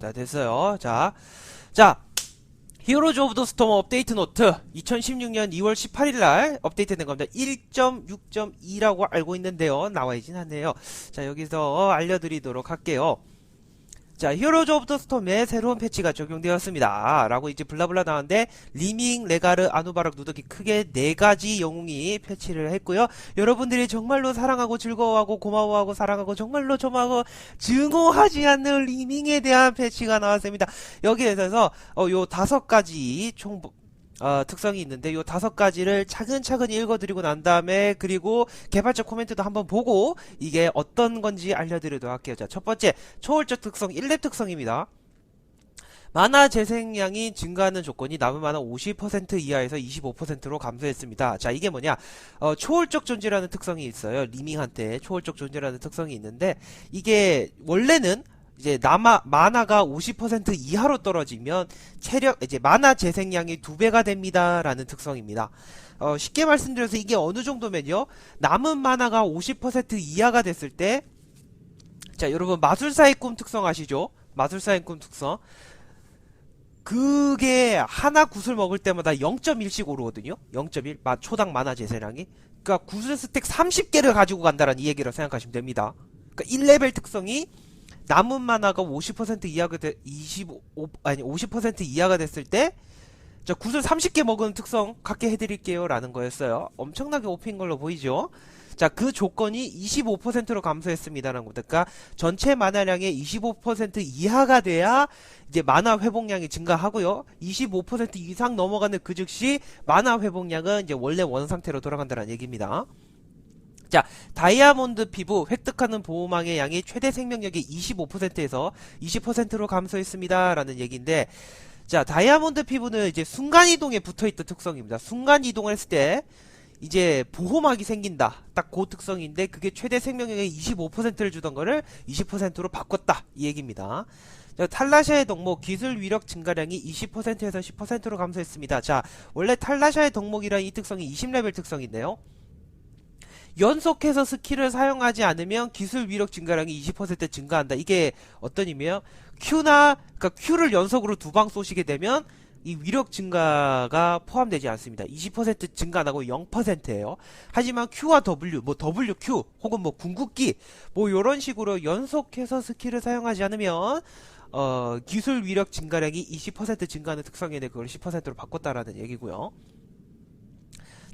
자, 됐어요. 자, 자, 히어로즈 오브 더 스톰 업데이트 노트 2016년 2월 18일 날 업데이트된 겁니다. 1.6.2라고 알고 있는데요. 나와 있진 않네요. 자, 여기서 알려드리도록 할게요. 자, 히어로즈 오브 더 스톰에 새로운 패치가 적용되었습니다. 라고 이제 블라블라 나왔는데, 리밍, 레가르, 아누바락, 누더기 크게 네 가지 영웅이 패치를 했고요. 여러분들이 정말로 사랑하고 즐거워하고 고마워하고 사랑하고 정말로 좀하고 증오하지 않는 리밍에 대한 패치가 나왔습니다. 여기에 대해서, 어, 요 다섯 가지 총, 어, 특성이 있는데 요 다섯 가지를 차근차근 읽어드리고 난 다음에 그리고 개발자 코멘트도 한번 보고 이게 어떤 건지 알려드리도록 할게요. 자, 첫 번째 초월적 특성 1렙 특성입니다. 만화 재생량이 증가하는 조건이 남은 만화 50% 이하에서 25%로 감소했습니다. 자, 이게 뭐냐? 어, 초월적 존재라는 특성이 있어요. 리밍한테 초월적 존재라는 특성이 있는데 이게 원래는 이제 남아 만화가 50% 이하로 떨어지면 체력 이제 만화 재생량이 두 배가 됩니다라는 특성입니다. 어, 쉽게 말씀드려서 이게 어느 정도면요. 남은 만화가 50% 이하가 됐을 때 자, 여러분 마술사의 꿈 특성 아시죠? 마술사의 꿈 특성. 그게 하나 구슬 먹을 때마다 0.1씩 오르거든요. 0.1 마, 초당 만화 재생량이. 그러니까 구슬 스택 30개를 가지고 간다는 이 얘기로 생각하시면 됩니다. 그러니까 1레벨 특성이 남은 만화가 50% 이하가 돼, 25, 아니, 50% 이하가 됐을 때, 자, 구슬 30개 먹은 특성 갖게 해드릴게요. 라는 거였어요. 엄청나게 오핀 걸로 보이죠? 자, 그 조건이 25%로 감소했습니다라는 겁니다. 그러니까 전체 만화량의 25% 이하가 돼야 이제 만화 회복량이 증가하고요. 25% 이상 넘어가는 그 즉시 만화 회복량은 이제 원래 원 상태로 돌아간다는 얘기입니다. 자, 다이아몬드 피부 획득하는 보호망의 양이 최대 생명력의 25%에서 20%로 감소했습니다. 라는 얘기인데, 자, 다이아몬드 피부는 이제 순간이동에 붙어있던 특성입니다. 순간이동을 했을 때, 이제 보호막이 생긴다. 딱 그 특성인데, 그게 최대 생명력의 25%를 주던 거를 20%로 바꿨다. 이 얘기입니다. 자, 탈라샤의 덕목 기술 위력 증가량이 20%에서 10%로 감소했습니다. 자, 원래 탈라샤의 덕목이란 이 특성이 20레벨 특성인데요. 연속해서 스킬을 사용하지 않으면 기술 위력 증가량이 20% 증가한다. 이게 어떤 의미예요? Q나 그러니까 Q를 연속으로 두 방 쏘시게 되면 이 위력 증가가 포함되지 않습니다. 20% 증가 안 하고 0%예요. 하지만 Q와 W, 뭐 WQ 혹은 뭐 궁극기 뭐 이런 식으로 연속해서 스킬을 사용하지 않으면 어, 기술 위력 증가량이 20% 증가하는 특성인데 그걸 10%로 바꿨다라는 얘기고요.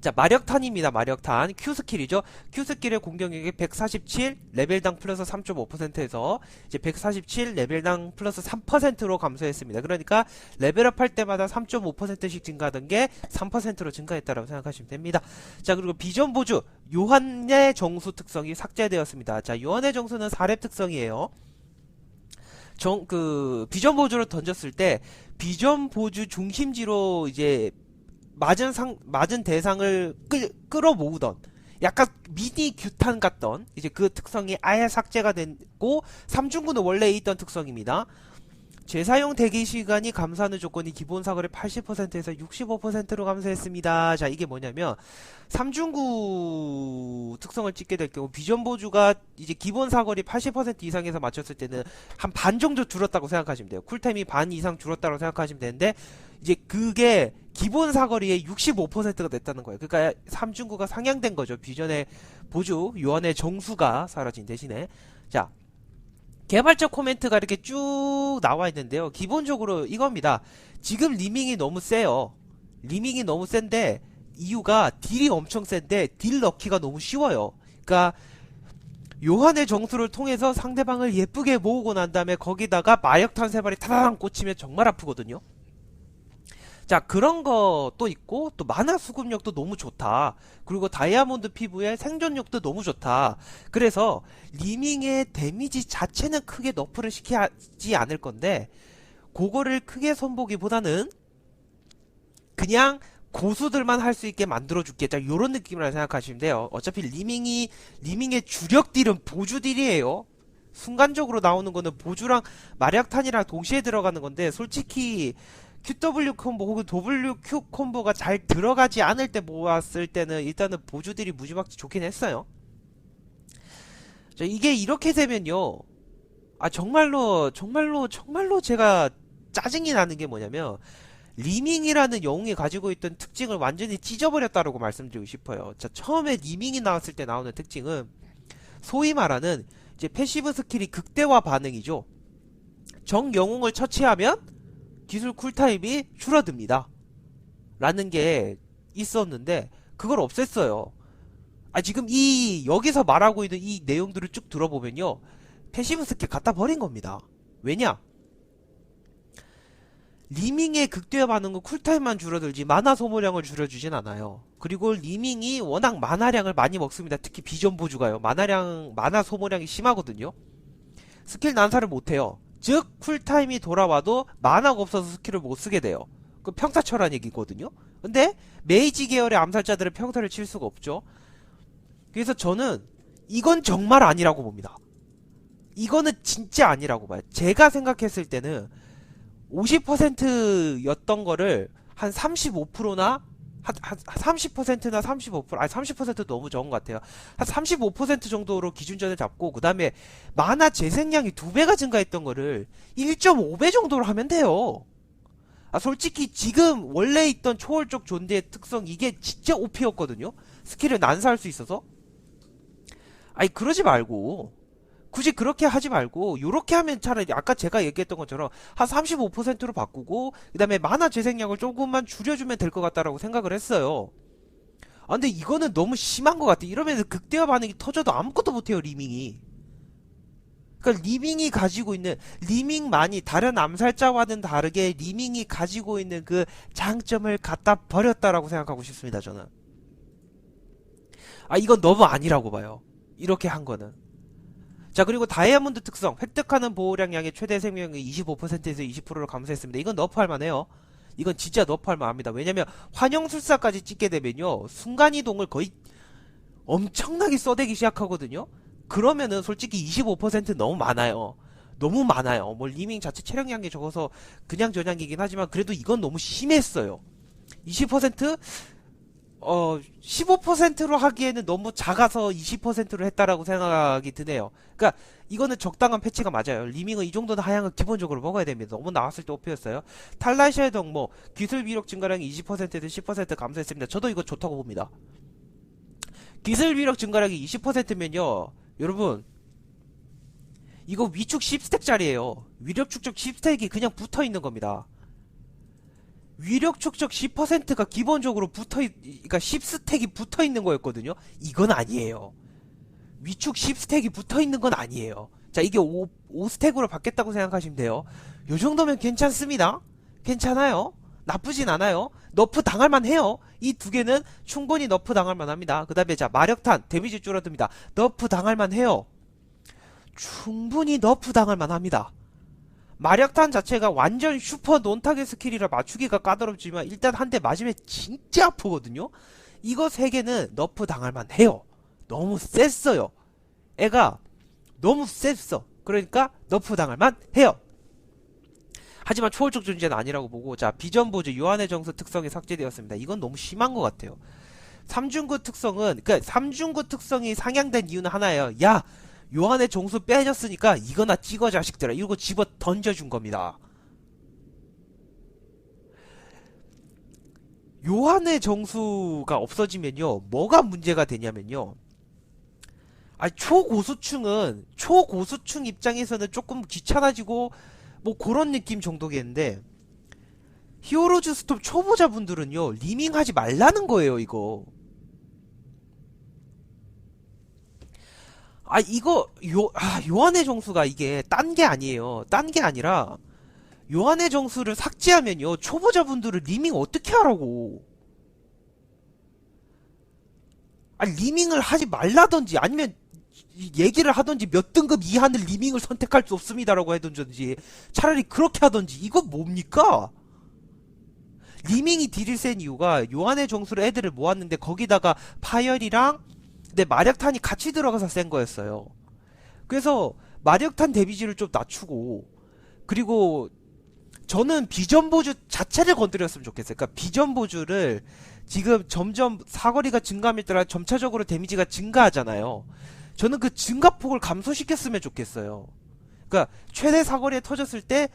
자, 마력탄입니다. 마력탄. Q 스킬이죠. Q 스킬의 공격력이 147, 레벨당 플러스 3.5%에서 이제 147, 레벨당 플러스 3%로 감소했습니다. 그러니까 레벨업 할 때마다 3.5%씩 증가하던 게 3%로 증가했다고 생각하시면 됩니다. 자, 그리고 비전 보주. 요한의 정수 특성이 삭제되었습니다. 자, 요한의 정수는 4렙 특성이에요. 정, 그, 비전 보주를 던졌을 때, 비전 보주 중심지로 이제 맞은 상 맞은 대상을 끌, 끌어모으던 약간 미니 규탄 같던 이제 그 특성이 아예 삭제가 됐고 삼중구는 원래 있던 특성입니다. 재사용 대기 시간이 감소하는 조건이 기본 사거리 80%에서 65%로 감소했습니다. 자, 이게 뭐냐면 삼중구 특성을 찍게 될 경우 비전 보주가 이제 기본 사거리 80% 이상에서 맞췄을 때는 한 반 정도 줄었다고 생각하시면 돼요. 쿨타임이 반 이상 줄었다고 생각하시면 되는데 이제 그게 기본 사거리의 65%가 됐다는 거예요. 그러니까 삼중구가 상향된 거죠. 비전의 보주 요원의 정수가 사라진 대신에 자 개발자 코멘트가 이렇게 쭉 나와 있는데요. 기본적으로 이겁니다. 지금 리밍이 너무 세요. 리밍이 너무 센데 이유가 딜이 엄청 센데 딜 넣기가 너무 쉬워요. 그러니까 요한의 정수를 통해서 상대방을 예쁘게 모으고 난 다음에 거기다가 마력 탄 세 발이 타다당 꽂히면 정말 아프거든요. 자 그런 것도 있고 또 만화 수급력도 너무 좋다. 그리고 다이아몬드 피부의 생존력도 너무 좋다. 그래서 리밍의 데미지 자체는 크게 너프를 시키지 않을 건데 그거를 크게 선보기보다는 그냥 고수들만 할 수 있게 만들어 자 요런 느낌이라 생각하시면 돼요. 어차피 리밍이 리밍의 주력 딜은 보주 딜이에요. 순간적으로 나오는 거는 보주랑 마력탄이랑 동시에 들어가는 건데 솔직히 QW 콤보 혹은 WQ 콤보가 잘 들어가지 않을 때 모았을 때는 일단은 보주들이 무지막지 좋긴 했어요. 자, 이게 이렇게 되면요. 아 정말로 정말로 정말로 제가 짜증이 나는 게 뭐냐면 리밍이라는 영웅이 가지고 있던 특징을 완전히 찢어버렸다라고 말씀드리고 싶어요. 자 처음에 리밍이 나왔을 때 나오는 특징은 소위 말하는 이제 패시브 스킬이 극대화 반응이죠. 정 영웅을 처치하면 기술 쿨타임이 줄어듭니다. 라는 게 있었는데 그걸 없앴어요. 아 지금 이 여기서 말하고 있는 이 내용들을 쭉 들어보면요. 패시브 스킬 갖다 버린 겁니다. 왜냐? 리밍의 극대화 반응은 쿨타임만 줄어들지 마나 소모량을 줄여주진 않아요. 그리고 리밍이 워낙 마나량을 많이 먹습니다. 특히 비전 보주가요. 마나량, 마나 소모량이 심하거든요. 스킬 난사를 못해요. 즉 쿨타임이 돌아와도 마나가 없어서 스킬을 못 쓰게 돼요. 그 평타처란 얘기거든요. 근데 메이지 계열의 암살자들은 평타를 칠 수가 없죠. 그래서 저는 이건 정말 아니라고 봅니다. 이거는 진짜 아니라고 봐요. 제가 생각했을 때는 50%였던 거를 한 35%나 한, 한 30%나 35% 아니 30% 너무 적은 것 같아요. 한 35% 정도로 기준점을 잡고 그 다음에 만화 재생량이 두 배가 증가했던 거를 1.5배 정도로 하면 돼요. 아 솔직히 지금 원래 있던 초월적 존재의 특성 이게 진짜 OP였거든요. 스킬을 난사할 수 있어서. 아니 그러지 말고 굳이 그렇게 하지 말고 요렇게 하면 차라리 아까 제가 얘기했던 것처럼 한 35%로 바꾸고 그다음에 만화 재생량을 조금만 줄여주면 될 것 같다라고 생각을 했어요. 아 근데 이거는 너무 심한 것 같아. 이러면 극대화 반응이 터져도 아무것도 못해요 리밍이. 그러니까 리밍이 가지고 있는 리밍만이 다른 암살자와는 다르게 리밍이 가지고 있는 그 장점을 갖다 버렸다라고 생각하고 싶습니다 저는. 아 이건 너무 아니라고 봐요. 이렇게 한 거는. 자 그리고 다이아몬드 특성 획득하는 보호량 양의 최대 생명이 25%에서 20%로 감소했습니다. 이건 너프할 만해요. 이건 진짜 너프할 만합니다. 왜냐면 환영술사까지 찍게 되면요 순간이동을 거의 엄청나게 써대기 시작하거든요. 그러면은 솔직히 25% 너무 많아요. 너무 많아요. 뭐 리밍 자체 체력량이 적어서 그냥 저냥이긴 하지만 그래도 이건 너무 심했어요. 20%? 어, 15%로 하기에는 너무 작아서 20%로 했다라고 생각이 드네요. 그러니까 이거는 적당한 패치가 맞아요. 리밍은 이 정도는 하향을 기본적으로 먹어야 됩니다. 너무 나왔을 때 오피였어요. 탈라시아의 덕뭐 기술 비력 증가량이 20%에서 10% 감소했습니다. 저도 이거 좋다고 봅니다. 기술 비력 증가량이 20%면요. 여러분 이거 위축 10스택짜리예요. 위력 축적 10스택이 그냥 붙어 있는 겁니다. 위력 축적 10%가 기본적으로 붙어 있, 그러니까 10스택이 붙어 있는 거였거든요. 이건 아니에요. 위축 10스택이 붙어 있는 건 아니에요. 자, 이게 5, 5스택으로 바뀌었다고 생각하시면 돼요. 요 정도면 괜찮습니다. 괜찮아요. 나쁘진 않아요. 너프 당할만 해요. 이 두 개는 충분히 너프 당할만 합니다. 그 다음에 자, 마력탄, 데미지 줄어듭니다. 너프 당할만 해요. 충분히 너프 당할만 합니다. 마력탄 자체가 완전 슈퍼 논타겟 스킬이라 맞추기가 까다롭지만 일단 한 대 맞으면 진짜 아프거든요. 이거 세 개는 너프 당할만 해요. 너무 셌어요. 애가 너무 셌어. 그러니까 너프 당할만 해요. 하지만 초월적 존재는 아니라고 보고 자 비전 보조 요한의 정수 특성이 삭제되었습니다. 이건 너무 심한 것 같아요. 삼중구 특성은 그러니까 삼중구 특성이 상향된 이유는 하나예요. 야 요한의 정수 빼졌으니까 이거나 찍어 자식들아. 이러고 집어 던져준 겁니다. 요한의 정수가 없어지면요 뭐가 문제가 되냐면요. 아 초고수층은 초고수층 입장에서는 조금 귀찮아지고 뭐 그런 느낌 정도겠는데 히어로즈 스톱 초보자분들은요 리밍하지 말라는 거예요 이거 아 이거 요 아, 요한의 정수가 이게 딴 게 아니에요. 딴 게 아니라 요한의 정수를 삭제하면요 초보자분들은 리밍 어떻게 하라고? 아 리밍을 하지 말라든지 아니면 얘기를 하든지 몇 등급 이하는 리밍을 선택할 수 없습니다라고 해든지 차라리 그렇게 하든지 이거 뭡니까? 리밍이 딜을 센 이유가 요한의 정수를 애들을 모았는데 거기다가 파열이랑 근데 마력탄이 같이 들어가서 센 거였어요. 그래서 마력탄 데미지를 좀 낮추고 그리고 저는 비전 보주 자체를 건드렸으면 좋겠어요. 그러니까 비전 보주를 지금 점점 사거리가 증가함에 따라 점차적으로 데미지가 증가하잖아요. 저는 그 증가폭을 감소시켰으면 좋겠어요. 그러니까 최대 사거리에 터졌을 때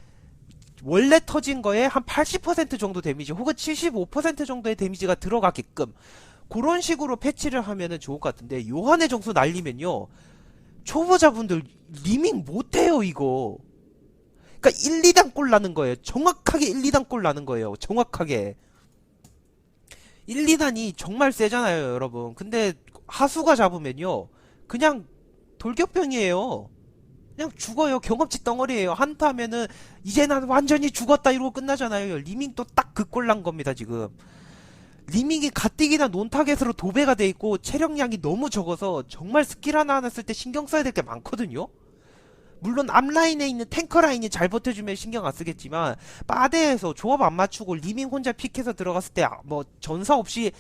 원래 터진 거에 한 80% 정도 데미지 혹은 75% 정도의 데미지가 들어가게끔 그런 식으로 패치를 하면은 좋을 것 같은데 요한의 정수 날리면요. 초보자분들 리밍 못해요 이거. 그러니까 1, 2단 골 나는 거예요. 정확하게 1, 2단 골 나는 거예요. 정확하게. 1, 2단이 정말 세잖아요 여러분. 근데 하수가 잡으면요. 그냥 돌격병이에요. 그냥 죽어요. 경험치 덩어리예요. 한타 하면은 이제 난 완전히 죽었다 이러고 끝나잖아요. 리밍도 딱그 꼴 난 겁니다 지금 리밍이 가뜩이나 논타겟으로 도배가 돼 있고 체력량이 너무 적어서 정말 스킬 하나 하나 쓸 때 신경 써야 될 게 많거든요. 물론 앞라인에 있는 탱커 라인이 잘 버텨주면 신경 안 쓰겠지만 빠데에서 조합 안 맞추고 리밍 혼자 픽해서 들어갔을 때 뭐 전사 없이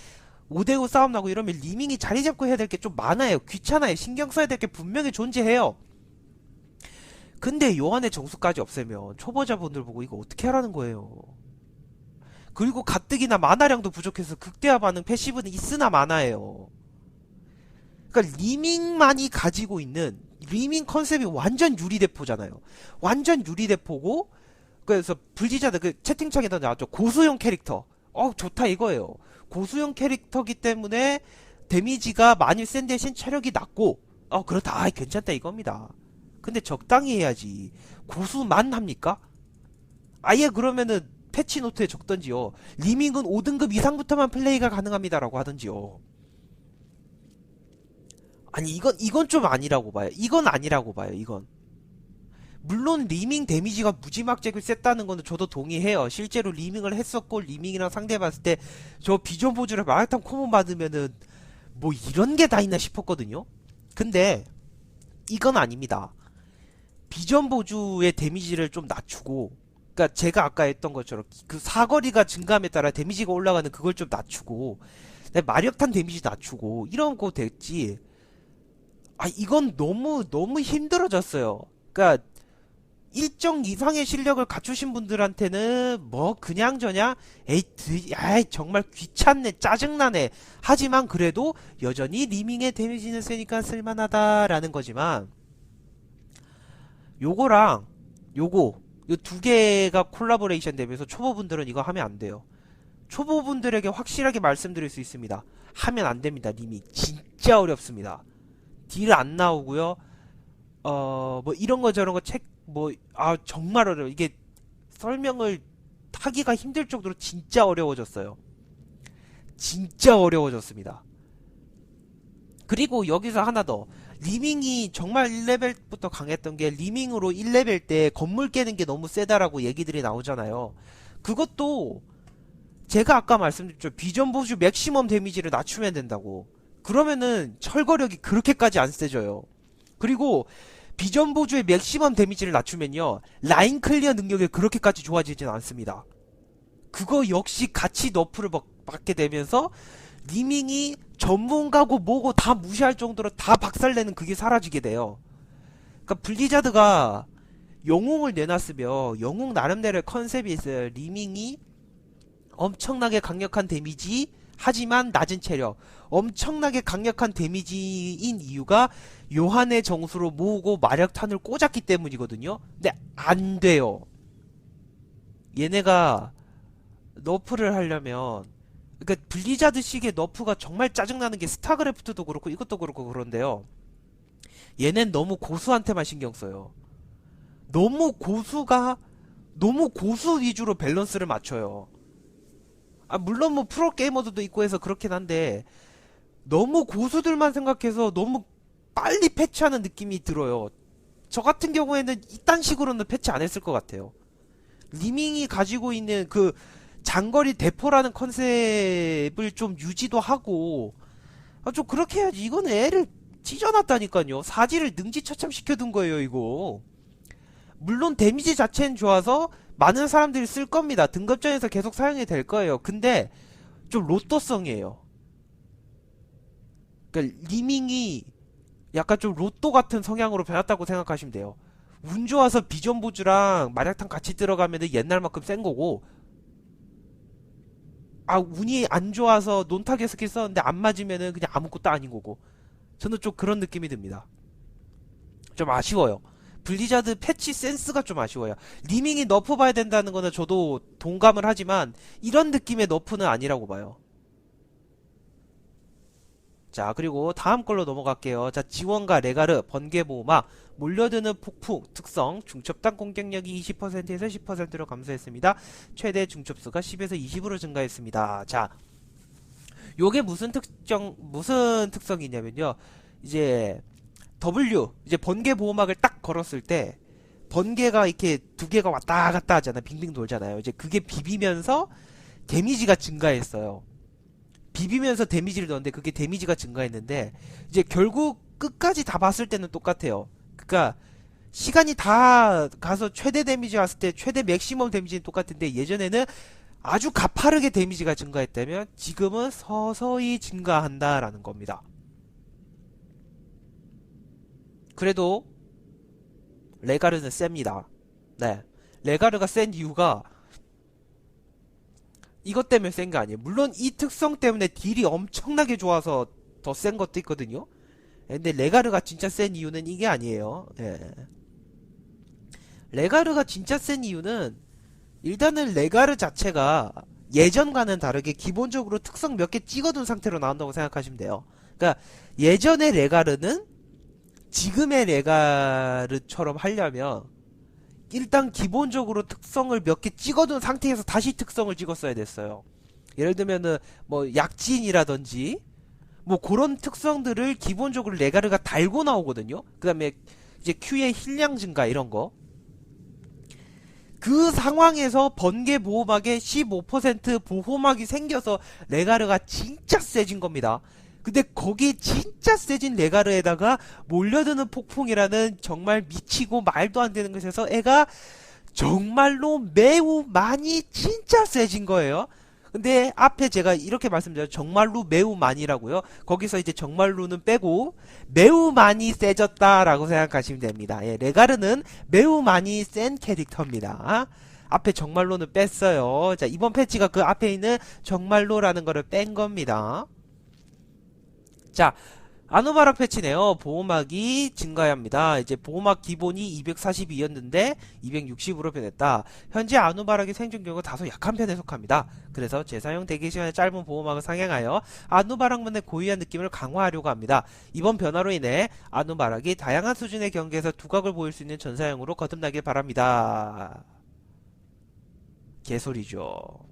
5대5 싸움 나고 이러면 리밍이 자리 잡고 해야 될 게 좀 많아요. 귀찮아요. 신경 써야 될 게 분명히 존재해요. 근데 요한의 정수까지 없애면 초보자분들 보고 이거 어떻게 하라는 거예요. 그리고 가뜩이나 만화량도 부족해서 극대화 반응 패시브는 있으나 많아요. 그러니까 리밍만이 가지고 있는 리밍 컨셉이 완전 유리대포잖아요. 완전 유리대포고 그래서 블리자드 그 채팅창에도 나왔죠. 고수용 캐릭터. 어 좋다 이거예요. 고수용 캐릭터기 때문에 데미지가 많이 센 대신 체력이 낮고 어 그렇다 아, 괜찮다 이겁니다. 근데 적당히 해야지. 고수만 합니까? 아예 그러면은 패치 노트에 적던지요. 리밍은 5등급 이상부터만 플레이가 가능합니다라고 하던지요. 아니 이건 이건 좀 아니라고 봐요. 이건 아니라고 봐요. 이건. 물론 리밍 데미지가 무지막지하게 셌다는 거는 저도 동의해요. 실제로 리밍을 했었고 리밍이랑 상대해봤을 때 저 비전 보주를 마라탕 코몬 받으면은 뭐 이런 게 다 있나 싶었거든요. 근데 이건 아닙니다. 비전 보주의 데미지를 좀 낮추고 그러니까 제가 아까 했던 것처럼 그 사거리가 증감에 따라 데미지가 올라가는 그걸 좀 낮추고 마력탄 데미지 낮추고 이런 거 됐지. 아 이건 너무 너무 힘들어졌어요. 그러니까 일정 이상의 실력을 갖추신 분들한테는 뭐 그냥 저냥 에이 드, 아이 정말 귀찮네 짜증나네 하지만 그래도 여전히 리밍의 데미지는 세니까 쓸만하다라는 거지만 요거랑 요거 이 두 개가 콜라보레이션 되면서 초보분들은 이거 하면 안 돼요. 초보분들에게 확실하게 말씀드릴 수 있습니다. 하면 안 됩니다. 님이 진짜 어렵습니다. 딜 안 나오고요. 어, 뭐 이런 거 저런 거 책 뭐 아 정말 어려워. 이게 설명을 하기가 힘들 정도로 진짜 어려워졌어요. 진짜 어려워졌습니다. 그리고 여기서 하나 더. 리밍이 정말 1레벨부터 강했던 게 리밍으로 1레벨 때 건물 깨는 게 너무 세다라고 얘기들이 나오잖아요. 그것도 제가 아까 말씀드렸죠. 비전 보주 맥시멈 데미지를 낮추면 된다고. 그러면은 철거력이 그렇게까지 안 세져요. 그리고 비전 보주의 맥시멈 데미지를 낮추면요. 라인 클리어 능력이 그렇게까지 좋아지진 않습니다. 그거 역시 같이 너프를 받게 되면서 리밍이 전문가고 뭐고 다 무시할 정도로 다 박살내는 그게 사라지게 돼요. 그러니까 블리자드가 영웅을 내놨으며 영웅 나름대로의 컨셉이 있어요. 리밍이 엄청나게 강력한 데미지 하지만 낮은 체력 엄청나게 강력한 데미지인 이유가 요한의 정수로 모으고 마력탄을 꽂았기 때문이거든요. 근데 안 돼요. 얘네가 너프를 하려면 그러니까 블리자드식의 너프가 정말 짜증나는 게 스타크래프트도 그렇고 이것도 그렇고 그런데요. 얘넨 너무 고수한테만 신경 써요. 너무 고수가 너무 고수 위주로 밸런스를 맞춰요. 아 물론 뭐 프로 게이머들도 있고 해서 그렇긴 한데 너무 고수들만 생각해서 너무 빨리 패치하는 느낌이 들어요. 저 같은 경우에는 이딴 식으로는 패치 안 했을 것 같아요. 리밍이 가지고 있는 그 장거리 대포라는 컨셉을 좀 유지도 하고 아, 좀 그렇게 해야지. 이거는 애를 찢어놨다니까요. 사지를 능지처참 시켜둔 거예요 이거. 물론 데미지 자체는 좋아서 많은 사람들이 쓸 겁니다. 등급전에서 계속 사용이 될 거예요. 근데 좀 로또성이에요. 그러니까 리밍이 약간 좀 로또 같은 성향으로 변했다고 생각하시면 돼요. 운 좋아서 비전 보주랑 마력탄 같이 들어가면 옛날만큼 센 거고 아 운이 안 좋아서 논타겟 스킬 썼는데 안 맞으면은 그냥 아무것도 아닌 거고 저는 좀 그런 느낌이 듭니다 좀 아쉬워요 블리자드 패치 센스가 좀 아쉬워요. 리밍이 너프 봐야 된다는 거는 저도 동감을 하지만 이런 느낌의 너프는 아니라고 봐요. 자, 그리고 다음 걸로 넘어갈게요. 자, 지원과 레가르, 번개보호막, 몰려드는 폭풍, 특성, 중첩당 공격력이 20%에서 10%로 감소했습니다. 최대 중첩수가 10에서 20으로 증가했습니다. 자, 요게 무슨 특정, 무슨 특성이냐면요. 이제, W, 이제 번개 보호막을 딱 걸었을 때, 번개가 이렇게 두 개가 왔다 갔다 하잖아요. 빙빙 돌잖아요. 이제 그게 비비면서 데미지가 증가했어요. 비비면서 데미지를 넣었는데 그게 데미지가 증가했는데 이제 결국 끝까지 다 봤을 때는 똑같아요. 그러니까 시간이 다 가서 최대 데미지 왔을 때 최대 맥시멈 데미지는 똑같은데 예전에는 아주 가파르게 데미지가 증가했다면 지금은 서서히 증가한다라는 겁니다. 그래도 레가르는 셉니다. 네. 레가르가 센 이유가 이것 때문에 센게 아니에요. 물론 이 특성 때문에 딜이 엄청나게 좋아서 더 센 것도 있거든요. 근데 레가르가 진짜 센 이유는 이게 아니에요. 예. 레가르가 진짜 센 이유는 일단은 레가르 자체가 예전과는 다르게 기본적으로 특성 몇 개 찍어둔 상태로 나온다고 생각하시면 돼요. 그러니까 예전의 레가르는 지금의 레가르처럼 하려면 일단 기본적으로 특성을 몇 개 찍어둔 상태에서 다시 특성을 찍었어야 됐어요. 예를 들면은 뭐 약진이라든지 뭐 그런 특성들을 기본적으로 레가르가 달고 나오거든요. 그 다음에 이제 Q의 힐량 증가 이런 거. 그 상황에서 번개 보호막에 15% 보호막이 생겨서 레가르가 진짜 세진 겁니다. 근데 거기 진짜 세진 레가르에다가 몰려드는 폭풍이라는 정말 미치고 말도 안 되는 것에서 애가 정말로 매우 많이 진짜 세진 거예요. 근데 앞에 제가 이렇게 말씀드렸죠. 정말로 매우 많이라고요. 거기서 이제 정말로는 빼고 매우 많이 세졌다라고 생각하시면 됩니다. 예, 레가르는 매우 많이 센 캐릭터입니다. 앞에 정말로는 뺐어요. 자, 이번 패치가 그 앞에 있는 정말로라는 거를 뺀 겁니다. 자, 아노바락 패치네요. 보호막이 증가합니다. 이제 보호막 기본이 242였는데 260으로 변했다. 현재 아노바락의 생존경은 다소 약한 편에 속합니다. 그래서 재사용 대기 시간이 짧은 보호막을 상향하여 아노바락만의 고유한 느낌을 강화하려고 합니다. 이번 변화로 인해 아노바락이 다양한 수준의 경기에서 두각을 보일 수 있는 전사용으로 거듭나길 바랍니다. 개소리죠.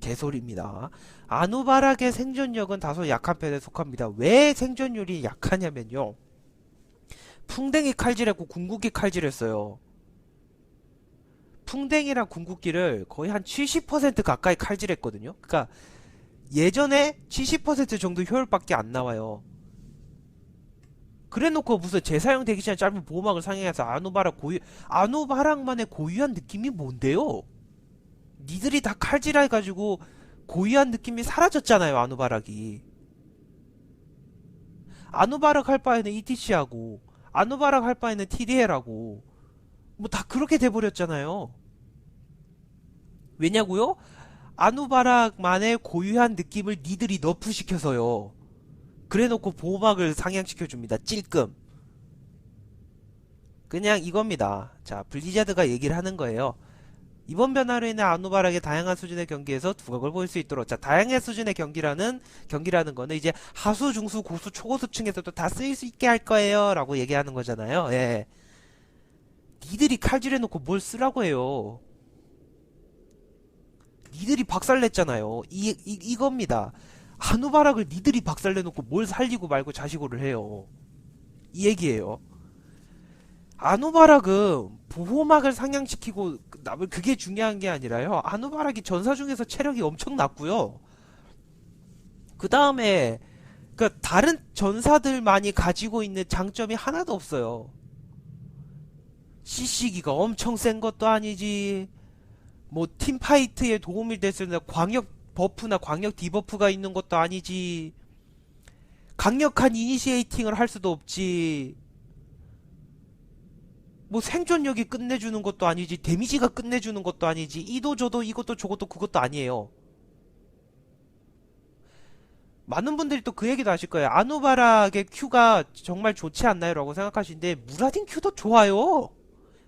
개소리입니다. 아누바락의 생존력은 다소 약한 편에 속합니다. 왜 생존율이 약하냐면요. 풍뎅이 칼질했고 궁극기 칼질했어요. 풍뎅이랑 궁극기를 거의 한 70% 가까이 칼질했거든요. 그러니까 예전에 70% 정도 효율밖에 안 나와요. 그래놓고 무슨 재사용 대기 시간 짧은 보호막을 상향해서 아누바락 고유 아누바락만의 고유한 느낌이 뭔데요? 니들이 다 칼질해가지고 고유한 느낌이 사라졌잖아요, 아누바락이. 아누바락 할 바에는 ETC하고, 아누바락 할 바에는 TDL하고, 뭐 다 그렇게 돼버렸잖아요. 왜냐고요? 아누바락만의 고유한 느낌을 니들이 너프시켜서요. 그래놓고 보호막을 상향시켜줍니다. 찔끔. 그냥 이겁니다. 자, 블리자드가 얘기를 하는 거예요. 이번 변화로 인해 아누바락의 다양한 수준의 경기에서 두각을 보일 수 있도록 자 다양한 수준의 경기라는 경기라는 거는 이제 하수 중수 고수 초고수층에서도 다 쓰일 수 있게 할 거예요라고 얘기하는 거잖아요. 예. 니들이 칼질해놓고 뭘 쓰라고 해요. 니들이 박살냈잖아요. 이, 이 이겁니다. 아누바락을 니들이 박살내놓고 뭘 살리고 말고 자시고를 해요. 이 얘기예요. 아누바락은 보호막을 상향시키고 남을 그게 중요한 게 아니라요. 아누바락이 전사 중에서 체력이 엄청 낮고요. 그 다음에 그 다른 전사들만이 가지고 있는 장점이 하나도 없어요. CC기가 엄청 센 것도 아니지. 뭐 팀파이트에 도움이 될수 있는 광역 버프나 광역 디버프가 있는 것도 아니지. 강력한 이니시에이팅을 할 수도 없지. 뭐 생존력이 끝내주는 것도 아니지 데미지가 끝내주는 것도 아니지 이도 저도 이것도 저것도 그것도 아니에요 많은 분들이 또 그 얘기도 하실 거예요. 아누바락의 큐가 정말 좋지 않나요? 라고 생각하시는데 무라딘 큐도 좋아요.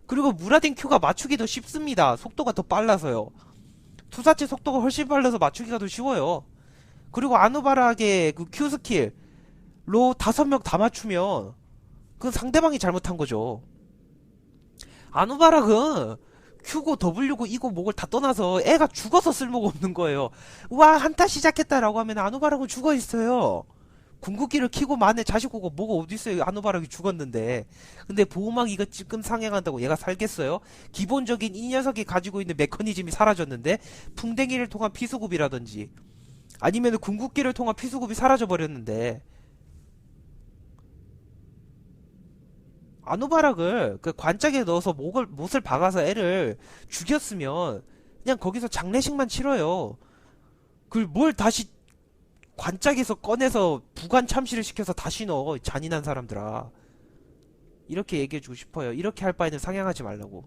그리고 무라딘 큐가 맞추기도 쉽습니다. 속도가 더 빨라서요. 투사체 속도가 훨씬 빨라서 맞추기가 더 쉬워요. 그리고 아누바락의 그 큐 스킬로 다섯 명 다 맞추면 그건 상대방이 잘못한 거죠. 아누바락은 Q고 W고 이고 목을 다 떠나서 애가 죽어서 쓸모가 없는 거예요. 와 한타 시작했다라고 하면 아누바락은 죽어 있어요. 궁극기를 키고 만에 자식 오고 뭐가 어디 있어요? 아누바락이 죽었는데. 근데 보호막 이거 찔끔 상향한다고 얘가 살겠어요? 기본적인 이 녀석이 가지고 있는 메커니즘이 사라졌는데 풍뎅이를 통한 피수급이라든지 아니면 궁극기를 통한 피수급이 사라져 버렸는데 아누바락을 그 관짝에 넣어서 목을 못을 박아서 애를 죽였으면 그냥 거기서 장례식만 치러요. 그걸 뭘 다시 관짝에서 꺼내서 부관 참시를 시켜서 다시 넣어 잔인한 사람들아. 이렇게 얘기해주고 싶어요. 이렇게 할 바에는 상향하지 말라고.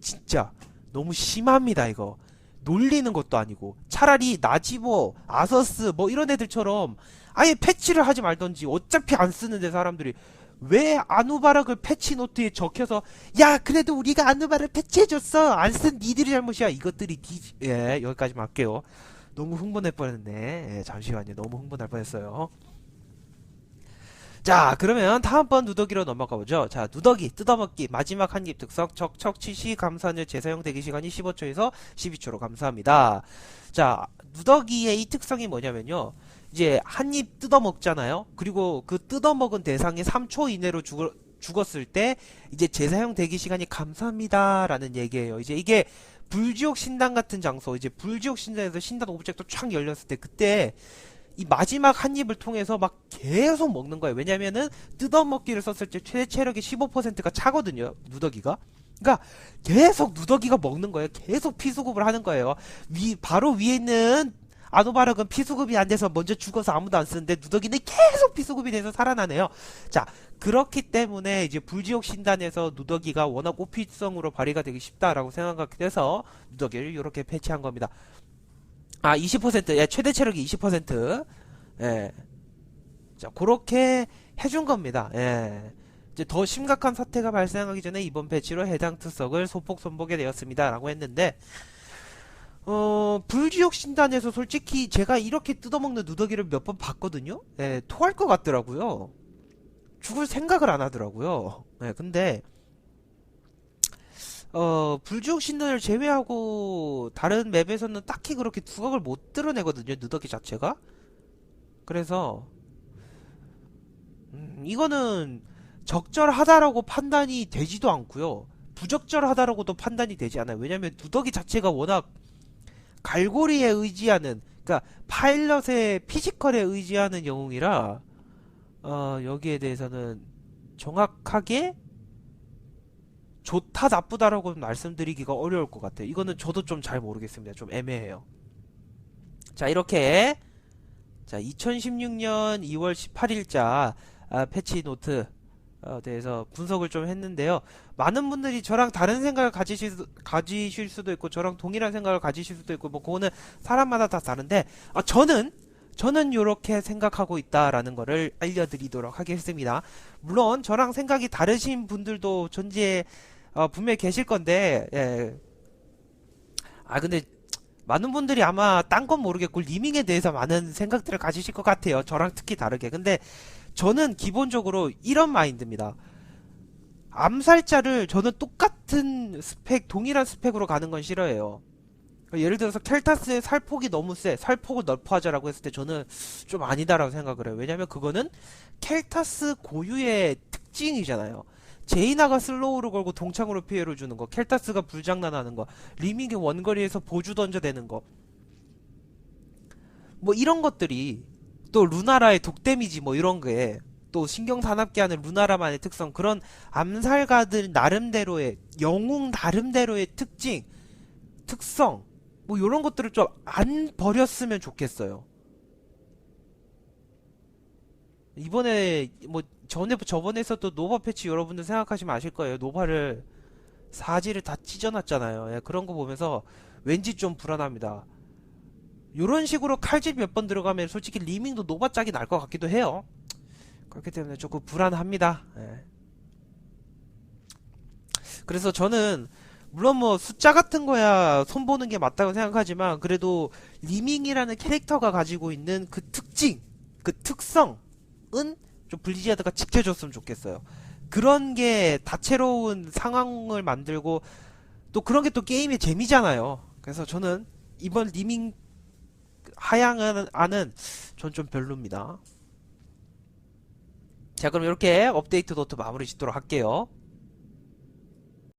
진짜 너무 심합니다 이거. 놀리는 것도 아니고 차라리 나지보, 아서스 뭐 이런 애들처럼 아예 패치를 하지 말던지 어차피 안 쓰는데 사람들이 왜 아누바락을 패치 노트에 적혀서 야 그래도 우리가 아누바를 패치해줬어. 안 쓴 니들이 잘못이야. 이것들이 디... 예 여기까지만 할게요. 너무 흥분할 뻔했네. 예, 잠시만요. 너무 흥분할 뻔했어요. 자 그러면 다음번 누더기로 넘어가 보죠. 자 누더기 뜯어먹기 마지막 한 입 특성 척척 치시 감사늘 재사용 대기 시간이 15초에서 12초로 감사합니다. 자 누더기의 이 특성이 뭐냐면요 이제 한 입 뜯어 먹잖아요. 그리고 그 뜯어 먹은 대상이 3초 이내로 죽을, 죽었을 때 이제 재사용 대기 시간이 감사합니다라는 얘기예요. 이제 이게 불지옥 신당 같은 장소, 이제 불지옥 신당에서 신당 오브젝트 촥 열렸을 때 그때 이 마지막 한 입을 통해서 막 계속 먹는 거예요. 왜냐면은 뜯어먹기를 썼을 때 최대 체력이 15%가 차거든요. 누더기가. 그러니까 계속 누더기가 먹는 거예요. 계속 피수급을 하는 거예요. 위 바로 위에 있는 아노바락은 피수급이 안 돼서 먼저 죽어서 아무도 안 쓰는데 누더기는 계속 피수급이 돼서 살아나네요. 자, 그렇기 때문에 이제 불지옥 신단에서 누더기가 워낙 오피성으로 발휘가 되기 쉽다라고 생각하게 돼서 누더기를 이렇게 패치한 겁니다. 아, 20%, 예, 최대 체력이 20%. 예. 자, 그렇게 해준 겁니다. 예. 이제 더 심각한 사태가 발생하기 전에 이번 패치로 해당 특성을 소폭 선보게 되었습니다. 라고 했는데, 어, 불지옥 신단에서 솔직히 제가 이렇게 뜯어먹는 누더기를 몇 번 봤거든요? 예, 토할 것 같더라고요. 죽을 생각을 안 하더라고요. 예, 근데, 어, 불지옥 신단을 제외하고 다른 맵에서는 딱히 그렇게 두각을 못 드러내거든요, 누더기 자체가. 그래서, 음, 이거는 적절하다라고 판단이 되지도 않고요. 부적절하다라고도 판단이 되지 않아요. 왜냐면 누더기 자체가 워낙 갈고리에 의지하는 그러니까 파일럿의 피지컬에 의지하는 영웅이라 어, 여기에 대해서는 정확하게 좋다 나쁘다라고 말씀드리기가 어려울 것 같아요. 이거는 저도 좀 잘 모르겠습니다. 좀 애매해요. 자 이렇게 자 2016년 2월 18일자 아, 패치 노트 어, 대해서 분석을 좀 했는데요. 많은 분들이 저랑 다른 생각을 가지실, 수, 가지실 수도 있고 저랑 동일한 생각을 가지실 수도 있고 뭐 그거는 사람마다 다 다른데 어, 저는 저는 이렇게 생각하고 있다라는 거를 알려드리도록 하겠습니다. 물론 저랑 생각이 다르신 분들도 존재 어, 분명히 계실 건데 예. 아 근데 많은 분들이 아마 딴 건 모르겠고 리밍에 대해서 많은 생각들을 가지실 것 같아요. 저랑 특히 다르게. 근데 저는 기본적으로 이런 마인드입니다. 암살자를 저는 똑같은 스펙, 동일한 스펙으로 가는 건 싫어해요. 예를 들어서 켈타스의 살폭이 너무 세, 살폭을 넓어하자라고 했을 때 저는 좀 아니다라고 생각을 해요. 왜냐면 그거는 켈타스 고유의 특징이잖아요. 제이나가 슬로우를 걸고 동창으로 피해를 주는 거, 켈타스가 불장난하는 거, 리밍이 원거리에서 보주 던져대는 거. 뭐 이런 것들이 또 루나라의 독 데미지 뭐 이런 거에 또 신경 사납게 하는 루나라만의 특성 그런 암살가들 나름대로의 영웅 나름대로의 특징 특성 뭐 이런 것들을 좀 안 버렸으면 좋겠어요. 이번에 뭐 전에 저번에 있었던 노바 패치 여러분들 생각하시면 아실 거예요. 노바를 사지를 다 찢어놨잖아요. 예, 그런 거 보면서 왠지 좀 불안합니다. 요런 식으로 칼질 몇번 들어가면 솔직히 리밍도 노바짝이 날 것 같기도 해요. 그렇기 때문에 조금 불안합니다. 예. 그래서 저는 물론 뭐 숫자 같은 거야 손 보는 게 맞다고 생각하지만 그래도 리밍이라는 캐릭터가 가지고 있는 그 특징, 그 특성은 좀 블리자드가 지켜줬으면 좋겠어요. 그런 게 다채로운 상황을 만들고 또 그런 게 또 게임의 재미잖아요. 그래서 저는 이번 리밍 하향은 안은 전 좀 별로입니다. 자 그럼 이렇게 업데이트 노트 마무리 짓도록 할게요.